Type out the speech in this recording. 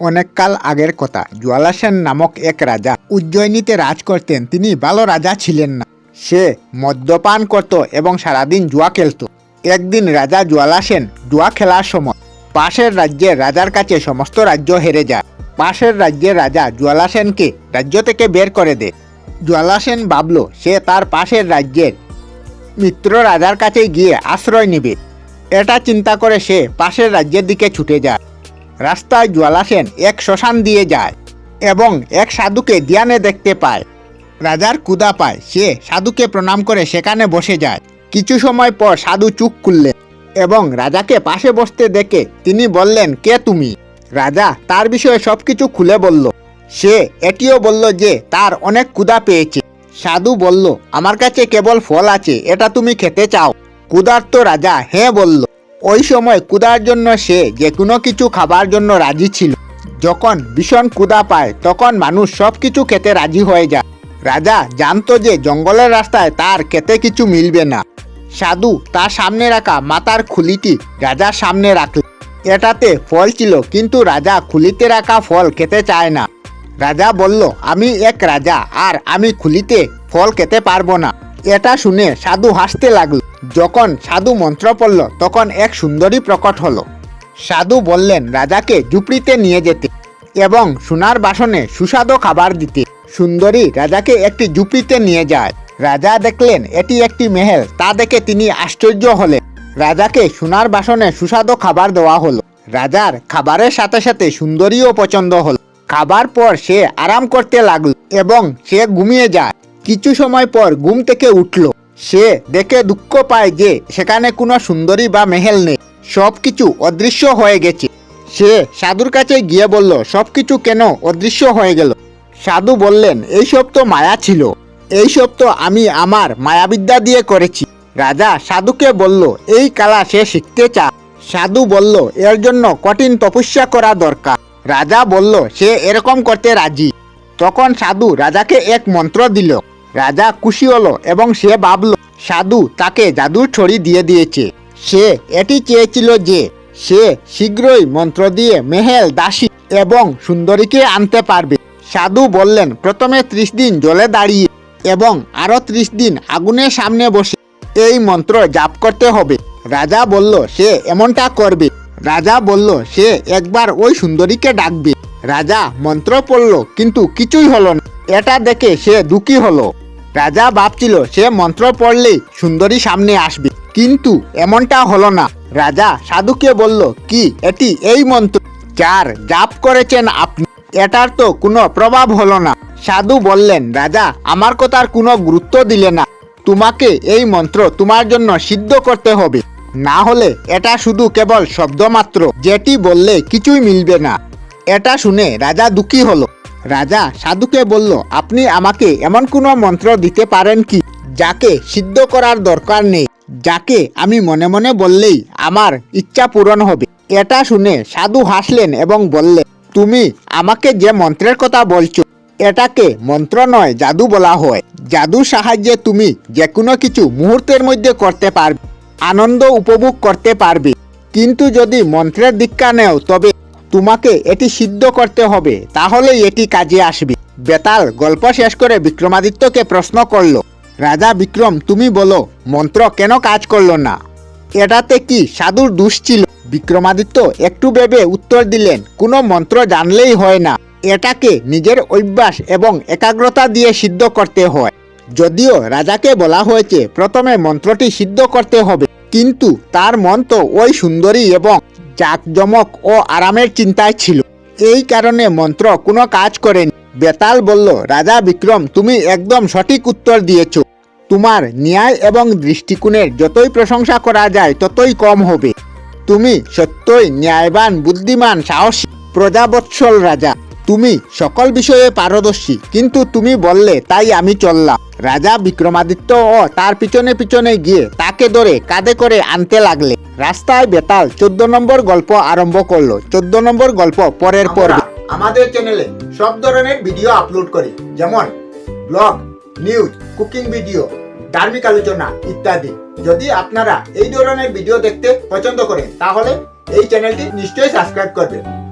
অনেককাল আগের কথা। জোয়ালা সেন নামক এক রাজা উজ্জয়িনীতে রাজ করতেন, তিনি ভালো রাজা ছিলেন না। সে মদ্যপান করত এবং সারাদিন জুয়া খেলত। একদিন রাজা জোয়ালা সেন জুয়া খেলার সময় পাশের রাজ্যের রাজার কাছে সমস্ত রাজ্য হেরে যায়। পাশের রাজ্যের রাজা জোয়ালা সেনকে রাজ্য থেকে বের করে দেয় জোয়ালা সেন ভাবল, সে তার পাশের রাজ্যের মিত্র রাজার কাছে গিয়ে আশ্রয় নেবে। এটা চিন্তা করে সে পাশের রাজ্যের দিকে ছুটে যায়। রাস্তায় জোয়ালা সেন এক শ্মশান দিয়ে যায় এবং এক সাধুকে ধ্যানে দেখতে পায়। রাজার কুদা পায়। সে সাধুকে প্রণাম করে সেখানে বসে যায়। কিছু সময় পর সাধু চুপ খুললেন এবং রাজাকে পাশে বসতে দেখে তিনি বললেন, কে তুমি? রাজা তার বিষয়ে সবকিছু খুলে বলল। সে এটিও বলল যে, তার অনেক কুদা পেয়েছে। সাধু বলল, আমার কাছে কেবল ফল আছে, এটা তুমি খেতে চাও। ক্ষুধার্ত রাজা হ্যাঁ বলল। ওই সময় কুদার জন্য সে যে কোনো কিছু খাবার জন্য রাজি ছিল। যখন ভীষণ কুদা পায়, তখন মানুষ সব কিছু খেতে রাজি হয়ে যায়। রাজা জানতো যে জঙ্গলের রাস্তায় তার খেতে কিছু মিলবে না। সাধু তার সামনে রাখা মাতার খুলিটি রাজার সামনে রাখল। এটাতে ফল ছিল, কিন্তু রাজা খুলিতে রাখা ফল খেতে চায় না। রাজা বলল, আমি এক রাজা, আর আমি খুলিতে ফল খেতে পারব না। এটা শুনে সাধু হাসতে লাগল। যখন সাধু মন্ত্র পড়ল, তখন এক সুন্দরী প্রকট হলো। সাধু বললেন, রাজাকে ঝুপড়িতে নিয়ে যেতে এবং সোনার বাসনে সুস্বাদু খাবার দিতে। সুন্দরী রাজাকে একটি ঝুপড়িতে নিয়ে যায়। রাজা দেখলেন, এটি একটি মেহেল। তা দেখে তিনি আশ্চর্য হলেন। রাজাকে সোনার বাসনে সুস্বাদু খাবার দেওয়া হলো। রাজার খাবারের সাথে সাথে সুন্দরীও পছন্দ হলো। খাবার পর সে আরাম করতে লাগল এবং সে ঘুমিয়ে যায়। কিছু সময় পর ঘুম থেকে উঠল। সে দেখে দুঃখ পায় যে সেখানে কোনো সুন্দরী বা মেহেল নেই। সব কিছু অদৃশ্য হয়ে গেছে। সে সাধুর কাছে গিয়ে বলল সব কিছু কেন অদৃশ্য হয়ে গেল? সাধু বললেন, এইসব তো মায়া ছিল। এইসব তো আমি আমার মায়াবিদ্যা দিয়ে করেছি। রাজা সাধুকে বলল, এই কালা সে শিখতে চা সাধু বলল, এর জন্য কঠিন তপস্যা করা দরকার। রাজা বলল, সে এরকম করতে রাজি। তখন সাধু রাজাকে এক মন্ত্র দিল রাজা খুশি হলো এবং সে ভাবল, সাধু তাকে জাদুর ছড়ি দিয়ে দিয়েছে। সে এটি চেয়েছিল যে সে শীঘ্রই মন্ত্র দিয়ে মেহেল দাসী এবং সুন্দরীকে আনতে পারবে। সাধু বললেন, প্রথমে ত্রিশ দিন জলে দাঁড়িয়ে এবং আরও ত্রিশ দিন আগুনের সামনে বসে এই মন্ত্র জাপ করতে হবে। রাজা বলল, সে এমনটা করবে। রাজা বলল, সে একবার ওই সুন্দরীকে ডাকবে। রাজা মন্ত্র পড়ল, কিন্তু কিছুই হলো না। এটা দেখে সে দুঃখী হলো। রাজা ভাবছিল, সে মন্ত্র পড়লেই সুন্দরী সামনে আসবে। কিন্তু এমনটা হলো না। রাজা সাধুকে বলল, কি, এটি এই মন্ত্র? যার জাপ করেছেন আপনি, এটার তো কোনো প্রভাব হলো না। সাধু বললেন, রাজা, আমার কথার কোনো গুরুত্ব দিলে না। তোমাকে এই মন্ত্র তোমার জন্য সিদ্ধ করতে হবে। না হলে এটা শুধু কেবল শব্দ মাত্র যেটি বললে কিছুই মিলবে না। এটা শুনে রাজা দুঃখী হলো। রাজা সাধুকে বলল, আপনি আমাকে এমন কোনো মন্ত্র দিতে পারেন কি, যাকে সিদ্ধ করার দরকার নেই, যাকে আমি মনে মনে বললেই আমার ইচ্ছা পূরণ হবে? এটা শুনে সাধু হাসলেন এবং বললেন, তুমি আমাকে যে মন্ত্রের কথা বলছো, এটাকে মন্ত্র নয়, জাদু বলা হয়। জাদুর সাহায্যে তুমি যে কোনো কিছু মুহূর্তের মধ্যে করতে পারবে, আনন্দ উপভোগ করতে পারবে। কিন্তু যদি মন্ত্রের দীক্ষা নেও, তবে তোমাকে এটি সিদ্ধ করতে হবে, তাহলেই এটি কাজে আসবে। বেতাল গল্প শেষ করে বিক্রমাদিত্যকে প্রশ্ন করল, রাজা বিক্রম, তুমি বলো, মন্ত্র কেন কাজ করল না? এটাতে কি সাধুর দোষ ছিল? বিক্রমাদিত্য একটু ভেবে উত্তর দিলেন, কোনো মন্ত্র জানলেই হয় না। এটাকে নিজের অভ্যাস এবং একাগ্রতা দিয়ে সিদ্ধ করতে হয়। যদিও রাজাকে বলা হয়েছে, প্রথমে মন্ত্রটি সিদ্ধ করতে হবে, কিন্তু তার মন তো ওই সুন্দরী এবং জাকজমক ও আরামের চিন্তায় ছিল। এই কারণে মন্ত্র কোনো কাজ করেনি। বেতাল বলল, রাজা বিক্রম, তুমি একদম সঠিক উত্তর দিয়েছ। তোমার ন্যায় এবং দৃষ্টিকোণের যতই প্রশংসা করা যায়, ততই কম হবে। তুমি সত্যই ন্যায়বান, বুদ্ধিমান, সাহসী, প্রজাবৎসল রাজা। তুমি সকল বিষয়ে পারদর্শী, কিন্তু তুমি বললে, তাই আমি চললাম। রাজা বিক্রমাদিত্য ও তার পিছনে পিছনে গিয়ে তাকে ধরে কাঁধে করে আনতে লাগলে। রাস্তায় বেতাল চোদ্দ নম্বর গল্প আরম্ভ করল। চোদ্দ নম্বর গল্প পরের পর্বে। আমাদের চ্যানেলে সব ধরনের ভিডিও আপলোড করি। যেমন ব্লগ নিউজ কুকিং ভিডিও ধার্মিক আলোচনা ইত্যাদি। যদি আপনারা এই ধরনের ভিডিও দেখতে পছন্দ করেন তাহলে এই চ্যানেলটি নিশ্চয়ই সাবস্ক্রাইব করবেন।